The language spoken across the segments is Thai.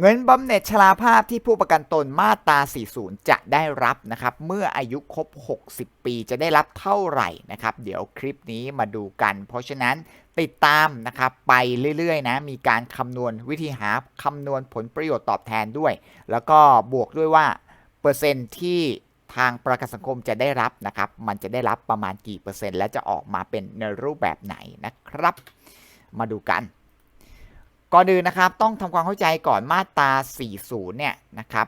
เงินบำเหน็จชราภาพที่ผู้ประกันตนมาตรา 40 จะได้รับนะครับ เมื่ออายุครบ 60 ปีจะได้รับเท่าไหร่นะครับ เดี๋ยวคลิปนี้มาดูกัน เพราะฉะนั้นติดตามนะครับไปเรื่อยๆนะ มีการคำนวณวิธีหาคำนวณผลประโยชน์ตอบแทนด้วย แล้วก็บวกด้วยว่า เปอร์เซ็นต์ที่ทางประกันสังคมจะได้รับนะครับ มันจะได้รับประมาณกี่เปอร์เซ็นต์ และจะออกมาเป็นในรูปแบบไหนนะครับ มาดูกัน ก่อนอื่นนะครับต้องทำความเข้าใจก่อนมาตรา 40 เนี่ยนะครับ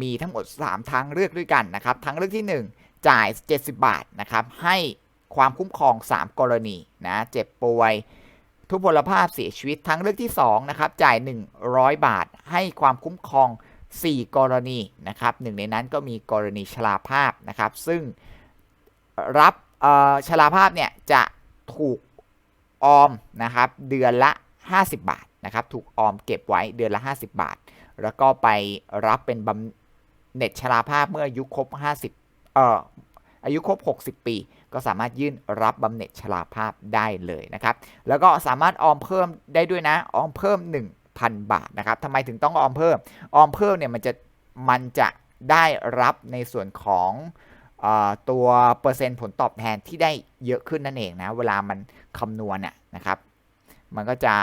มีทั้งหมด 3 ทางเลือกด้วยกันนะครับทางเลือกที่ 1 จ่าย 70 บาทนะครับให้ความคุ้มครอง 3 กรณีนะเจ็บป่วย ทุพพลภาพเสียชีวิตทางเลือกที่2นะครับจ่าย 100 บาท ให้ความคุ้มครอง 4 กรณีนะครับหนึ่งในนั้นก็มีกรณีชราภาพนะครับ ซึ่งรับเออชราภาพเนี่ยจะถูกออมนะครับเดือนละ 50 บาท นะครับถูกออมเก็บไว้เดือนละ 50 บาท แล้วก็ไปรับเป็นบำเหน็จชราภาพเมื่ออายุครบ 50 เอ่ออายุครบ 60 ปี ก็สามารถยื่นรับบำเหน็จชราภาพได้เลยนะครับ แล้วก็สามารถออมเพิ่มได้ด้วยนะ ออมเพิ่ม 1,000 บาทนะครับทำไมถึงต้องออมเพิ่ม ออมเพิ่มเนี่ยมันจะมันจะได้รับในส่วนของอตัวเปอร์เซ็นต์ผลตอบแทนที่ได้เยอะขึ้นนั่นเองนะ เวลามันคำนวณน่ะนะครับ มันก็จะ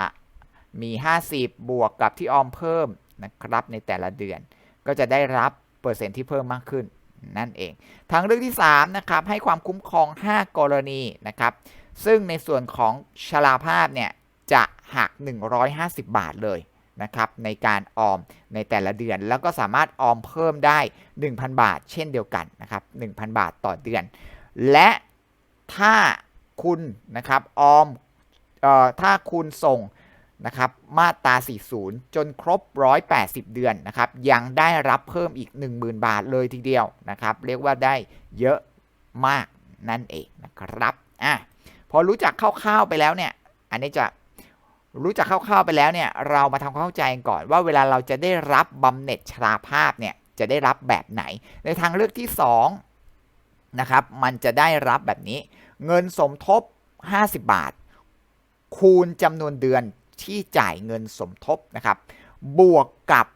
มี 50 บวกกับที่ออมเพิ่มนะครับในแต่ละเดือน ก็จะได้รับเปอร์เซ็นต์ที่เพิ่มมากขึ้นนั่นเอง ทางเลือกที่ 3 นะครับ ให้ความคุ้มครอง 5 กรณีนะครับ ซึ่งในส่วนของชราภาพเนี่ย จะหัก 150 บาทเลยนะครับ ในการออมในแต่ละเดือน แล้วก็สามารถออมเพิ่มได้ 1,000 บาท เช่นเดียวกันนะครับ 1,000 บาทต่อเดือน และถ้าคุณนะครับออมออถ้าคุณส่ง นะครับมาตรา 40 จนครบ 180 เดือนนะครับยังได้รับเพิ่มอีก 10,000 บาทเลยทีเดียวนะครับเรียกว่าได้เยอะมากนั่นเองนะครับอะพอรู้จักคร่าวๆไปแล้วเนี่ยอันนี้จะรู้จักคร่าวๆไปแล้วเนี่ยเรามาทำความเข้าใจกันก่อน ว่าเวลาเราจะได้รับบำเหน็จชราภาพเนี่ยจะได้รับแบบไหน ในทางเลือกที่2นะครับมันจะได้รับแบบนี้ เงินสมทบ 50 บาท คูณจำนวนเดือน ที่จ่ายเงินสมทบนะครับ บวกกับ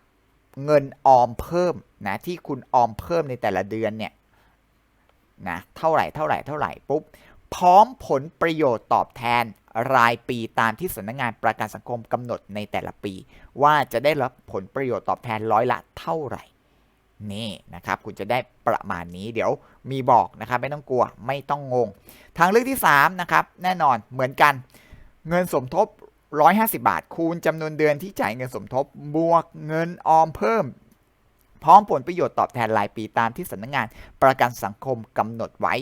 เงินออมเพิ่มนะที่คุณออมเพิ่มในแต่ละเดือนเนี่ยนะเท่าไหร่เท่าไหร่เท่าไหร่ปุ๊บพร้อมผลประโยชน์ตอบแทนรายปีตามที่สำนักงานประกันสังคมกำหนดในแต่ละปี ว่าจะได้รับผลประโยชน์ตอบแทนร้อยละเท่าไหร่นี่นะครับคุณจะได้ประมาณนี้เดี๋ยวมีบอกนะครับไม่ต้องกลัวไม่ต้องงง ทางเลือกที่3นะครับแน่นอนเหมือนกัน เงินสมทบ 150 บาท คูณจำนวนเดือนที่จ่ายเงินสมทบบวกเงินออมเพิ่ม พร้อมผลประโยชน์ตอบแทนรายปีตามที่สำนักงานประกันสังคมกำหนดไว้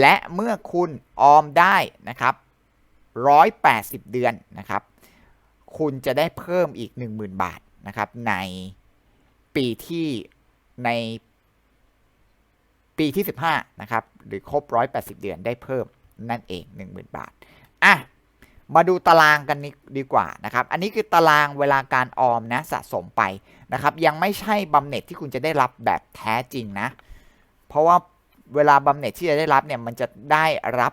และเมื่อคุณออมได้นะครับ180 เดือนนะครับ คุณจะได้เพิ่มอีก 10,000 บาทนะครับ ในปีที่ในปีที่ 15 นะครับ หรือครบ 180 เดือนได้เพิ่มนั่นเอง 10,000 บาท อะ มาดูตารางกันดีกว่านะครับ อันนี้คือตารางเวลาการออมนะสะสมไปนะครับ ยังไม่ใช่บำเหน็จที่คุณจะได้รับแบบแท้จริงนะ เพราะว่าเวลาบำเหน็จที่จะได้รับเนี่ยมันจะได้รับ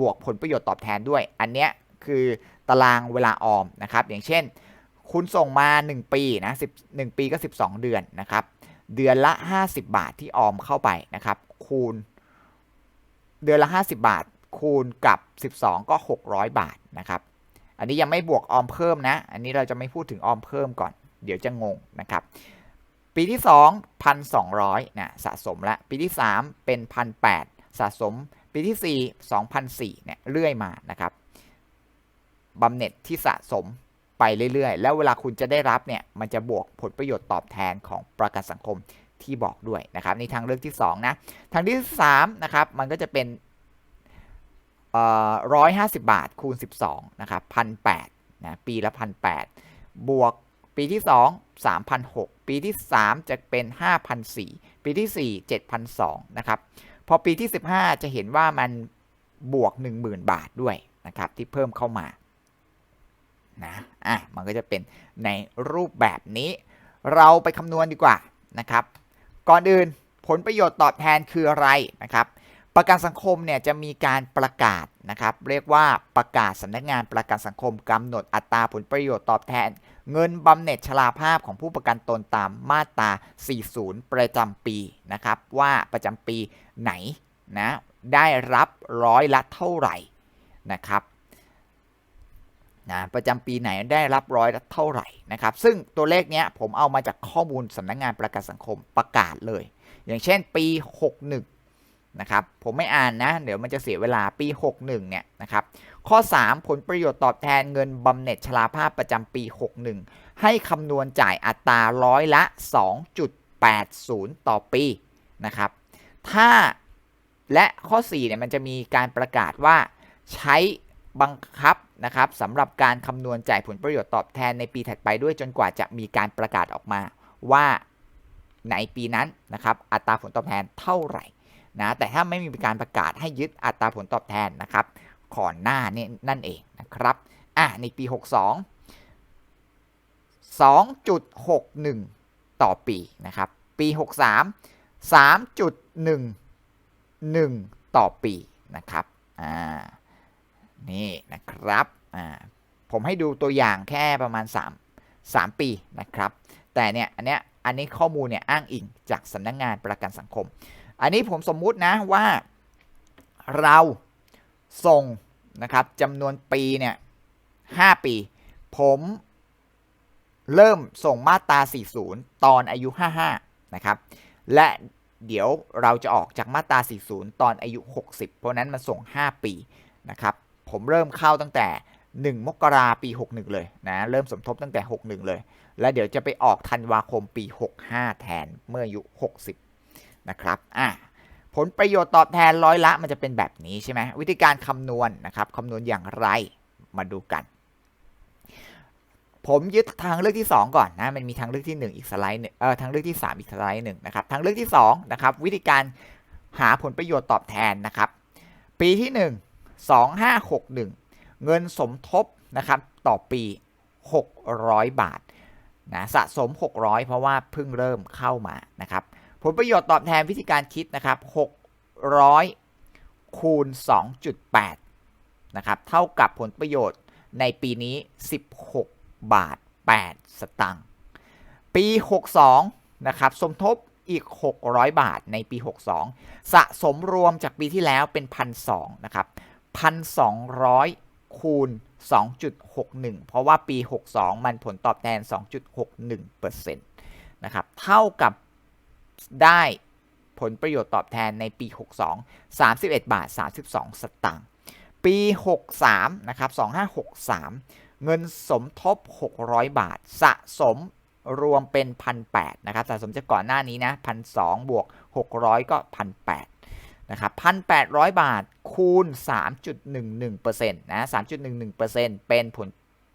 บวกผลประโยชน์ตอบแทนด้วย อันเนี้ยคือตารางเวลาออมนะครับ อย่างเช่น คุณส่งมา 1 ปีนะ10 1ปีก็ 12 เดือนนะครับ เดือนละ 50 บาทที่ออมเข้าไปนะครับ คูณ เดือนละ 50 บาท คูณกับ 12 ก็ 600 บาทนะครับ อันนี้ยังไม่บวกออมเพิ่มนะ อันนี้เราจะไม่พูดถึงออมเพิ่มก่อน เดี๋ยวจะงงนะครับ ปีที่ 2 1,200นะสะสมละ ปีที่ 3 เป็น 1,800 สะสม ปีที่ 4 2,004เนี่ยเรื่อยมานะครับบำเหน็จที่สะสมไปเรื่อยๆ แล้วเวลาคุณจะได้รับเนี่ย มันจะบวกผลประโยชน์ตอบแทนของประกันสังคมที่บอกด้วยนะครับในทางเลือกที่ 2 นะ ทางที่ 3 นะครับ มันก็จะเป็น ร้อยห้าสิบบาทคูณ12นะครับพันแปดนะปีละพันแปดบวกปีที่2 3,006ปีที่3จะเป็น5,004ปีที่4 7,002นสองนะครับพอปีที่15จะเห็นว่ามันบวก10,000บาทด้วยนะครับที่เพิ่มเข้ามานะอะมันก็จะเป็นในรูปแบบนี้ เราไปคำนวณดีกว่านะครับ ก่อนอื่นผลประโยชน์ตอบแทนคืออะไรนะครับ ประกันสังคมเนี่ยจะมีการประกาศนะครับ เรียกว่าประกาศสำนักงานประกันสังคมกำหนดอัตราผลประโยชน์ตอบแทน เงินบำเหน็จชราภาพของผู้ประกันตนตามมาตรา 40 ประจำปีนะครับ ว่าประจำปีไหนนะได้รับร้อยละเท่าไหร่นะครับนะประจำปีไหนได้รับร้อยละเท่าไหร่นะครับ ซึ่งตัวเลขเนี้ยผมเอามาจากข้อมูลสำนักงงานประกันสังคมประกาศเลย อย่างเช่นปี 61 นะครับผมไม่อ่านนะ เดี๋ยวมันจะเสียเวลาปี 61 เนี่ยนะครับข้อ 3 ผลประโยชน์ตอบแทนเงินบำเหน็จชราภาพประจำปี 61 ให้คำนวณจ่ายอัตราร้อยละ 2.80 ต่อปีนะครับถ้าและข้อ4เนี่ยมันจะมีการประกาศว่าใช้บังคับนะครับสำหรับการคำนวณจ่ายผลประโยชน์ตอบแทนในปีถัดไปด้วยจนกว่าจะมีการประกาศออกมาว่าในปีนั้นนะครับอัตราผลตอบแทนเท่าไหร่ นะแต่ถ้าไม่มีการประกาศให้ยึดอัตราผลตอบแทนนะครับก่อนหน้านี่นั่นเองนะครับอะในปี 62 2.61 ต่อปีนะครับปี 63 3.11 ต่อปีนะครับอ่านี่นะครับอ่าผมให้ดูตัวอย่างแค่ประมาณ 3 3 ปีนะครับ แต่เนี่ยอันเนี้ยอันนี้ข้อมูลเนี่ยอ้างอิงจากสำนักงงานประกันสังคม อันนี้ผมสมมุตินะว่าเราส่งนะครับจำนวนปีเนี่ย5ปี ผมเริ่มส่งมาตรา 40 ตอนอายุ 55 นะครับ และเดี๋ยวเราจะออกจากมาตรา 40 ตอนอายุ 60 เพราะนั้นมันส่ง 5 ปีนะครับ ผมเริ่มเข้าตั้งแต่ 1 มกราปี 61 เลยนะ เริ่มสมทบตั้งแต่ 61 เลย แล้วเดี๋ยวจะไปออกธันวาคมปี 65 แทนเมื่ออายุ 60 นะครับอะผลประโยชน์ตอบแทนร้อยละมันจะเป็นแบบนี้ใช่ไหมวิธีการคำนวณนนะครับคำนวณอย่างไรมาดูกัน ผมยึดทางเลือกที่ 2 ก่อนนะมันมีทางเลือกที่ 1 อีกสไลด์หนึ่งเออทางเลือกที่ 3 อีกสไลด์หนึ่งนะครับทางเลือกที่2นะครับวิธีการหาผลประโยชน์ตอบแทนนะครับ ปีที่ 1 2561 เงินสมทบนะครับต่อปี 600 บาทนะสะสม 600 เพราะว่าเพิ่งเริ่มเข้ามานะครับ ผลประโยชน์ตอบแทนวิธีการคิดนะครับ 600 คูณ 2.8 นะครับ เท่ากับผลประโยชน์ในปีนี้ 16 บาท 8 สตางค์ ปี 62 นะครับ สมทบอีก 600 บาทในปี 62 สะสมรวมจากปีที่แล้วเป็น 1,200 นะครับ 1,200 คูณ 2.61 เพราะว่าปี 62 มันผลตอบแทน 2.61%นะครับ เท่ากับ ได้ผลประโยชน์ตอบแทนในปี 62 31 บาท 32 สตางค์ ปี 63 นะครับ 2563 เงินสมทบ 600 บาท สะสมรวมเป็น 1,800 นะครับ สะสมจากก่อนหน้านี้นะ1,200 บวก 600 ก็ 1,800 นะครับ 1,800 บาท คูณ 3.11%นะ 3.11%เป็นผล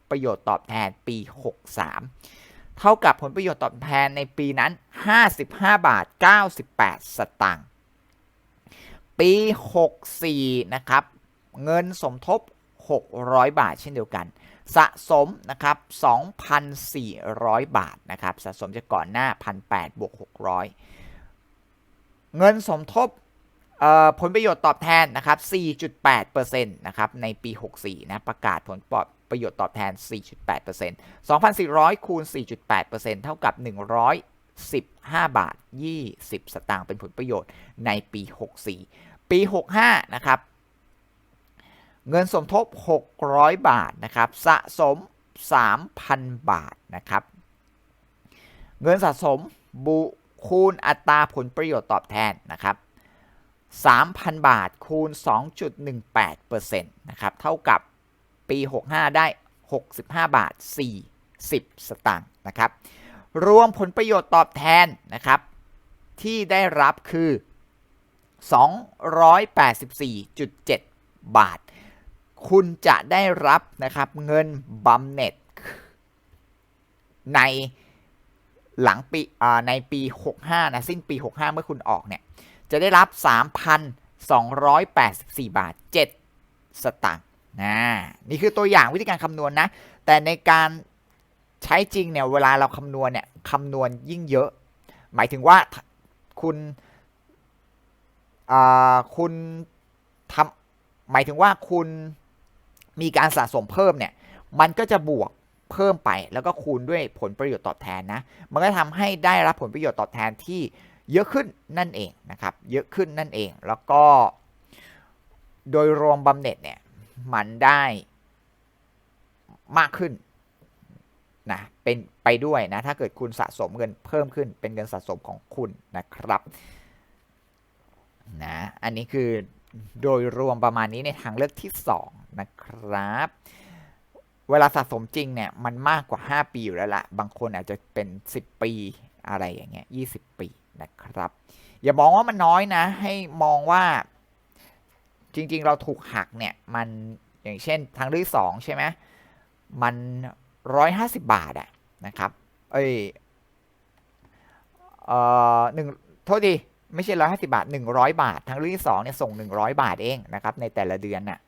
ประโยชน์ตอบแทนปี 63 เท่ากับผลประโยชน์ตอบแทนในปีนั้น 55 บาท 98 สตางค์ปี 64 นะครับ เงินสมทบ 600 บาทเช่นเดียวกัน สะสมนะครับ 2,400 บาทนะครับ สะสมจากก่อนหน้า 1,800บวก600 เงินสมทบผลประโยชน์ตอบแทนนะครับ 4.8%นะครับ ในปี 64 นะ ประกาศผล ประโยชน์ตอบแทน 4.8% 2,400 คูณ 4.8%เท่ากับ 115 บาท 20 สตางค์เป็นผลประโยชน์ในปี 64 ปี 65 นะครับ เงินสมทบ 600 บาทนะครับ สะสม 3,000 บาทนะครับ เงินสะสมบุคูณอัตราผลประโยชน์ตอบแทนนะครับ3,000 บาทคูณ 2.18%นะครับ เท่ากับ ปี 65 ได้ 65 บาท 40 สตางค์นะครับ รวมผลประโยชน์ตอบแทนนะครับ ที่ได้รับคือ 284.7 บาท คุณจะได้รับนะครับเงินบำเหน็จในหลังปีในปี 65 นะ สิ้นปี 65 เมื่อคุณออกเนี่ย จะได้รับ 3,284 บาท 7 สตางค์ นะนี่คือตัวอย่างวิธีการคำนวณนนะแต่ในการใช้จริงเนี่ยเวลาเราคำนวณเนี่ยคำนวณยิ่งเยอะ หมายถึงว่าคุณคุณทำหมายถึงว่าคุณมีการสะสมเพิ่มเนี่ยมันก็จะบวกเพิ่มไปแล้วก็คูณด้วยผลประโยชน์ตอบแทนนะ มันก็ทำให้ได้รับผลประโยชน์ตอบแทนที่เยอะขึ้นนั่นเองนะครับ เยอะขึ้นนั่นเอง แล้วก็โดยรวมบำเหน็จเนี่ย มันได้มากขึ้นนะเป็นไปด้วยนะ ถ้าเกิดคุณสะสมเงินเพิ่มขึ้น เป็นเงินสะสมของคุณนะครับนะอันนี้คือโดยรวมประมาณนี้ในทางเลือกที่ 2 นะครับ เวลาสะสมจริงเนี่ยมันมากกว่า 5 ปีอยู่แล้วละบางคนอาจจะเป็น 10 ปีอะไรอย่างเงี้ย20 ปีนะครับ อย่ามองว่ามันน้อยนะ ให้มองว่า จริง ๆ เราถูกหักเนี่ยมันอย่างเช่นทางเลือกที่สองใช่ไหมมันร้อยห้าสิบบาทอะนะครับ เอ้ยเอ่อหนึ่งโทษดีไม่ใช่ร้อยห้าสิบาทหนึ่งร้อยบาท ทางเลือกที่สองเนี่ยส่งหนึ่งร้อยบาทเองนะครับในแต่ละเดือนน่ะ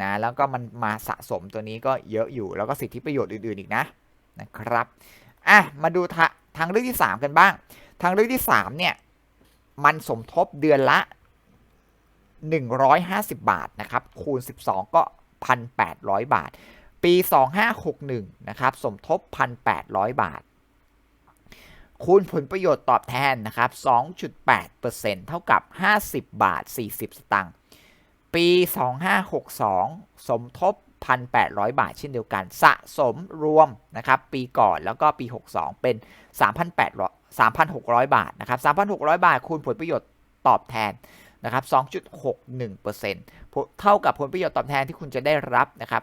นะแล้วก็มันมาสะสมตัวนี้ก็เยอะอยู่แล้วก็สิทธิประโยชน์อื่นๆอีกนะนะครับอะมาดูทาทางเลือกที่ 3 กันบ้าง ทางเลือกที่3เนี่ยมันสมทบเดือนละ 150 บาทนะครับ คูณ 12 ก็ 1,800 บาท ปี 2561 นะครับ สมทบ 1,800 บาท คูณผลประโยชน์ตอบแทนนะครับ 2.8%เท่ากับ 50 บาท 40 สตางค์ ปี 2562 สมทบ 1,800 บาท เช่นเดียวกัน สะสมรวมนะครับ ปีก่อนแล้วก็ปี 62 เป็น 3,800 3,600 บาท นะครับ 3,600 บาท คูณผลประโยชน์ตอบแทน นะครับ 2.61%เท่ากับผลประโยชน์ตอบแทนที่คุณจะได้รับนะครับ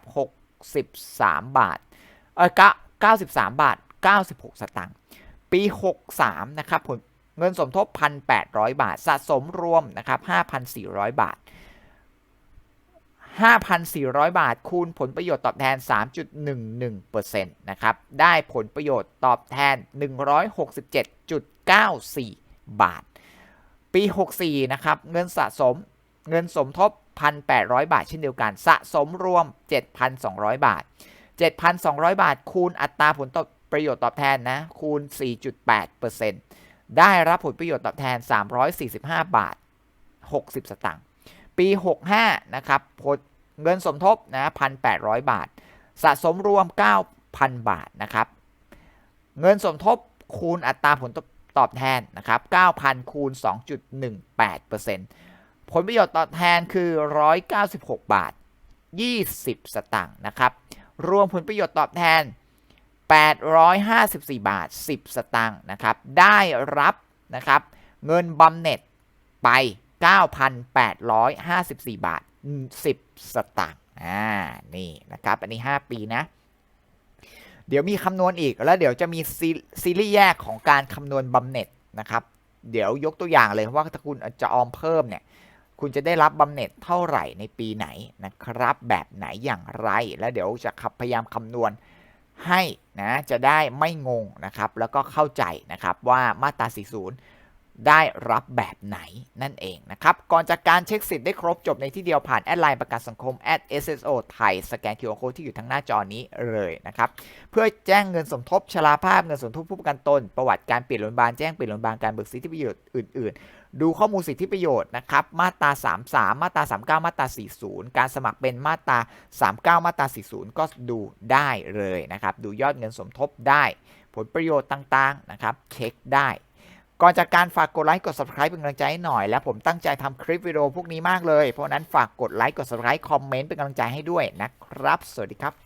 63 บาท เออ93 บาท 96 สตางค์ ปี 63 นะครับผลเงินสมทบ 1,800 บาท สะสมรวมนะครับ 5,400 บาท 5,400 บาท คูณผลประโยชน์ตอบแทน 3.11%นะครับ ได้ผลประโยชน์ตอบแทน 167.94 บาท ปี 64 นะครับ เงินสะสมเงินสมทบ 1,800 บาท เช่นเดียวกัน สะสมรวม 7,200 บาท 7,200 บาท คูณอัตราผลตอบประโยชน์ตอบแทนนะ คูณ 4.8%ได้รับผลประโยชน์ตอบแทน 345 บาท 60 สตางค์ ปี 65 นะครับผลเงินสมทบนะ 1,800 บาท สะสมรวม 9,000 บาทนะครับ เงินสมทบคูณอัตราผล ตอบแทนนะครับ 9,000 คูณ 2.18%ผลประโยชน์ตอบแทนคือ 196 บาท 20 สตางค์นะครับ รวมผลประโยชน์ตอบแทน 854 บาท 10 สตางค์นะครับ ได้รับนะครับเงินบำเหน็จไป 9,854 บาท 10 สตางค์อ่า นี่นะครับ อันนี้ 5 ปีนะ เดี๋ยวมีคำนวณอีกแล้วเดี๋ยวจะมีซีรีส์แยกของการคำนวณบำเหน็จนะครับ เดี๋ยวยกตัวอย่างเลยว่าถ้าคุณจะออมเพิ่มเนี่ยคุณจะได้รับบำเหน็จเท่าไหร่ในปีไหนนะครับ แบบไหนอย่างไร แล้วเดี๋ยวจะพยายามคำนวณให้นะจะได้ไม่งงนะครับ แล้วก็เข้าใจนะครับว่ามาตรา 40 ได้รับแบบไหนนั่นเองนะครับก่อนจากการเช็คสิทธิ์ได้ครบจบในที่เดียวผ่านแอดไลน์ประกันสังคม @sso ไทยสแกน QR Code ที่อยู่ทั้งหน้าจอนี้เลยนะครับเพื่อแจ้งเงินสมทบชราภาพเงินสมทบผู้ประกันตน ประวัติการเปลี่ยนโรงพยาบาลแจ้งเปลี่ยนโรงพยาบาลการเบิกสิทธิประโยชน์อื่น ๆ ดูข้อมูลสิทธิประโยชน์นะครับมาตรา 33 มาตรา 39 มาตรา 40 การสมัครเป็นมาตรา 39 มาตรา 40 ก็ดูได้เลยนะครับดูยอดเงินสมทบได้ ผลประโยชน์ต่างๆนะครับเช็คได้ ก่อนจากการฝากกดไลค์กด subscribe เป็นกำลังใจให้หน่อย และผมตั้งใจทำคลิปวิดีโอพวกนี้มากเลย เพราะนั้นฝากกดไลค์กด subscribe คอมเมนต์เป็นกำลังใจให้ด้วยนะครับ สวัสดีครับ